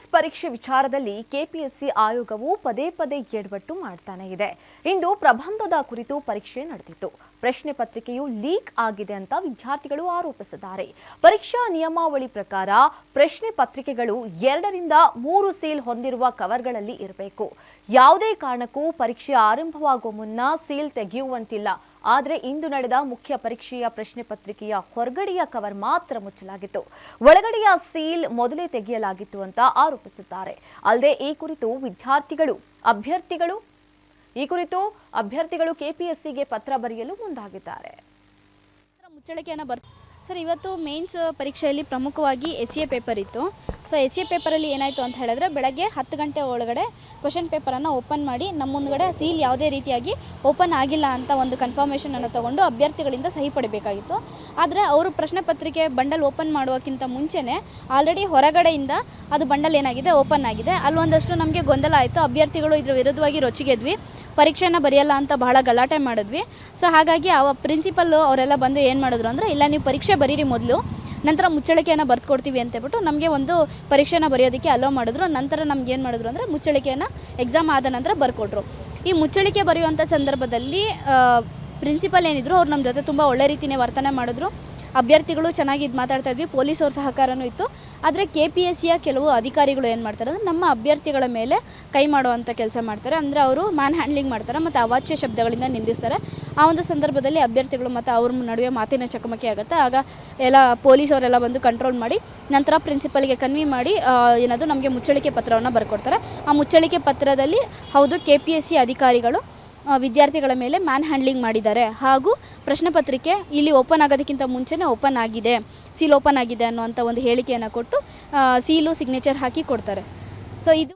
MMS ಪರೀಕ್ಷೆ ವಿಚಾರದಲ್ಲಿ KPSC ಆಯೋಗವು ಪದೇ ಪದೇ ಎಡವಟ್ಟು ಮಾಡ್ತಾನೆ ಇದೆ. ಇಂದು ಪ್ರಬಂಧದ ಕುರಿತು ಪರೀಕ್ಷೆ ನಡೆದಿತ್ತು. ಪ್ರಶ್ನೆ ಪತ್ರಿಕೆಯು ಲೀಕ್ ಆಗಿದೆ ಅಂತ ವಿದ್ಯಾರ್ಥಿಗಳು ಆರೋಪಿಸಿದ್ದಾರೆ. ಪರೀಕ್ಷಾ ನಿಯಮಾವಳಿ ಪ್ರಕಾರ ಪ್ರಶ್ನೆ ಪತ್ರಿಕೆಗಳು ಎರಡರಿಂದ ಮೂರು ಸೀಲ್ ಹೊಂದಿರುವ ಕವರ್ಗಳಲ್ಲಿ ಇರಬೇಕು. ಯಾವುದೇ ಕಾರಣಕ್ಕೂ ಪರೀಕ್ಷೆ ಆರಂಭವಾಗುವ ಮುನ್ನ ಸೀಲ್ ತೆಗೆಯುವಂತಿಲ್ಲ. ಆದರೆ ಇಂದು ನಡೆದ ಮುಖ್ಯ ಪರೀಕ್ಷೆಯ ಪ್ರಶ್ನೆ ಪತ್ರಿಕೆಯ ಹೊರಗಡೆಯ ಕವರ್ ಮಾತ್ರ ಮುಚ್ಚಲಾಗಿತ್ತು. ಒಳಗಡೆಯ ಸೀಲ್ ಮೊದಲೇ ತೆಗೆಯಲಾಗಿತ್ತು ಅಂತ ಆರೋಪಿಸಿದ್ದಾರೆ ಅಲ್ಲದೆ ಈ ಕುರಿತು ವಿದ್ಯಾರ್ಥಿಗಳು, ಅಭ್ಯರ್ಥಿಗಳು, ಈ ಕುರಿತು ಅಭ್ಯರ್ಥಿಗಳು ಕೆಪಿಎಸ್ಸಿಗೆ ಪತ್ರ ಬರೆಯಲು ಮುಂದಾಗಿದ್ದಾರೆ. ಮುಚ್ಚಳಿಕೆಯನ್ನು ಸರ್, ಇವತ್ತು ಮೇನ್ಸ್ ಪರೀಕ್ಷೆಯಲ್ಲಿ ಪ್ರಮುಖವಾಗಿ ಎಸ್ ಎ ಪೇಪರ್ ಇತ್ತು. ಸೊ, ಎಸ್ ಎ ಪೇಪರಲ್ಲಿ ಏನಾಯಿತು ಅಂತ ಹೇಳಿದ್ರೆ ಬೆಳಗ್ಗೆ ಹತ್ತು ಗಂಟೆ ಒಳಗಡೆ ಕ್ವಶನ್ ಪೇಪರನ್ನು ಓಪನ್ ಮಾಡಿ ನಮ್ಮ ಮುಂದ್ಗಡೆ ಸೀಲ್ ಯಾವುದೇ ರೀತಿಯಾಗಿ ಓಪನ್ ಆಗಿಲ್ಲ ಅಂತ ಒಂದು ಕನ್ಫರ್ಮೇಷನನ್ನು ತಗೊಂಡು ಅಭ್ಯರ್ಥಿಗಳಿಂದ ಸಹಿ ಪಡಿಬೇಕಾಗಿತ್ತು ಆದರೆ ಅವರು ಪ್ರಶ್ನೆ ಪತ್ರಿಕೆ ಬಂಡಲ್ ಓಪನ್ ಮಾಡುವಕ್ಕಿಂತ ಮುಂಚೆನೇ ಆಲ್ರೆಡಿ ಹೊರಗಡೆಯಿಂದ ಅದು ಬಂಡಲ್ ಏನಾಗಿದೆ, ಓಪನ್ ಆಗಿದೆ. ಅಲ್ಲೊಂದಷ್ಟು ನಮಗೆ ಗೊಂದಲ ಆಯಿತು. ಅಭ್ಯರ್ಥಿಗಳು ಇದರ ವಿರುದ್ಧವಾಗಿ ರೊಚ್ಚಿಗೆದ್ವಿ. ಪರೀಕ್ಷೆನ ಬರೆಯಲ್ಲ ಅಂತ ಬಹಳ ಗಲಾಟೆ ಮಾಡಿದ್ವಿ. ಸೊ ಹಾಗಾಗಿ ಅವ ಪ್ರಿನ್ಸಿಪಲ್ಲು ಅವರೆಲ್ಲ ಬಂದು ಏನು ಮಾಡಿದ್ರು ಅಂದರೆ, ಇಲ್ಲ, ನೀವು ಪರೀಕ್ಷೆ ಬರೀರಿ ಮೊದಲು, ನಂತರ ಮುಚ್ಚಳಿಕೆಯನ್ನು ಬರ್ದು ಕೊಡ್ತೀವಿ ಅಂತ ಹೇಳ್ಬಿಟ್ಟು ನಮಗೆ ಒಂದು ಪರೀಕ್ಷೆನ ಬರೆಯೋದಕ್ಕೆ ಅಲೋ ಮಾಡಿದ್ರು. ನಂತರ ನಮ್ಗೆ ಏನು ಮಾಡಿದ್ರು ಅಂದರೆ, ಮುಚ್ಚಳಿಕೆಯನ್ನು ಎಕ್ಸಾಮ್ ಆದ ನಂತರ ಬರ್ಕೊಟ್ರು. ಈ ಮುಚ್ಚಳಿಕೆ ಬರೆಯುವಂಥ ಸಂದರ್ಭದಲ್ಲಿ ಪ್ರಿನ್ಸಿಪಲ್ ಏನಿದ್ರು ಅವ್ರು ನಮ್ಮ ಜೊತೆ ತುಂಬ ಒಳ್ಳೆ ರೀತಿಯೇ ವರ್ತನೆ ಮಾಡಿದ್ರು. ಅಭ್ಯರ್ಥಿಗಳು ಚೆನ್ನಾಗಿ ಇದು ಮಾತಾಡ್ತಾ ಇದ್ವಿ, ಪೊಲೀಸವ್ರ ಸಹಕಾರನೂ ಇತ್ತು. ಆದರೆ ಕೆ ಪಿ ಎಸ್ ಸಿಯ ಕೆಲವು ಅಧಿಕಾರಿಗಳು ಏನು ಮಾಡ್ತಾರೆ ಅಂದರೆ ನಮ್ಮ ಅಭ್ಯರ್ಥಿಗಳ ಮೇಲೆ ಕೈ ಮಾಡುವಂಥ ಕೆಲಸ ಮಾಡ್ತಾರೆ. ಅಂದರೆ ಅವರು ಮ್ಯಾನ್ ಹ್ಯಾಂಡ್ಲಿಂಗ್ ಮಾಡ್ತಾರೆ ಮತ್ತು ಅವಾಚ್ಯ ಶಬ್ದಗಳಿಂದ ನಿಂದಿಸ್ತಾರೆ. ಆ ಒಂದು ಸಂದರ್ಭದಲ್ಲಿ ಅಭ್ಯರ್ಥಿಗಳು ಮತ್ತು ಅವ್ರ ನಡುವೆ ಮಾತಿನ ಚಕಮಕಿ ಆಗುತ್ತೆ. ಆಗ ಎಲ್ಲ ಪೊಲೀಸವರೆಲ್ಲ ಬಂದು ಕಂಟ್ರೋಲ್ ಮಾಡಿ, ನಂತರ ಪ್ರಿನ್ಸಿಪಲ್ಗೆ ಕನ್ವಿ ಮಾಡಿ ಏನದು ನಮಗೆ ಮುಚ್ಚಳಿಕೆ ಪತ್ರವನ್ನು ಬರ್ಕೊಡ್ತಾರೆ. ಆ ಮುಚ್ಚಳಿಕೆ ಪತ್ರದಲ್ಲಿ ಹೌದು ಕೆ ಪಿ ಎಸ್ ಸಿ ಅಧಿಕಾರಿಗಳು ವಿದ್ಯಾರ್ಥಿಗಳ ಮೇಲೆ ಮ್ಯಾನ್ ಹ್ಯಾಂಡ್ಲಿಂಗ್ ಮಾಡಿದ್ದಾರೆ. ಹಾಗೂ ಪ್ರಶ್ನೆ ಪತ್ರಿಕೆ ಇಲ್ಲಿ ಓಪನ್ ಆಗೋದಕ್ಕಿಂತ ಮುಂಚೆನೇ ಓಪನ್ ಆಗಿದೆ, ಸೀಲ್ ಓಪನ್ ಆಗಿದೆ ಅನ್ನುವಂಥ ಒಂದು ಹೇಳಿಕೆಯನ್ನು ಕೊಟ್ಟು ಸೀಲು ಸಿಗ್ನೇಚರ್ ಹಾಕಿ ಕೊಡ್ತಾರೆ. ಸೊ ಇದು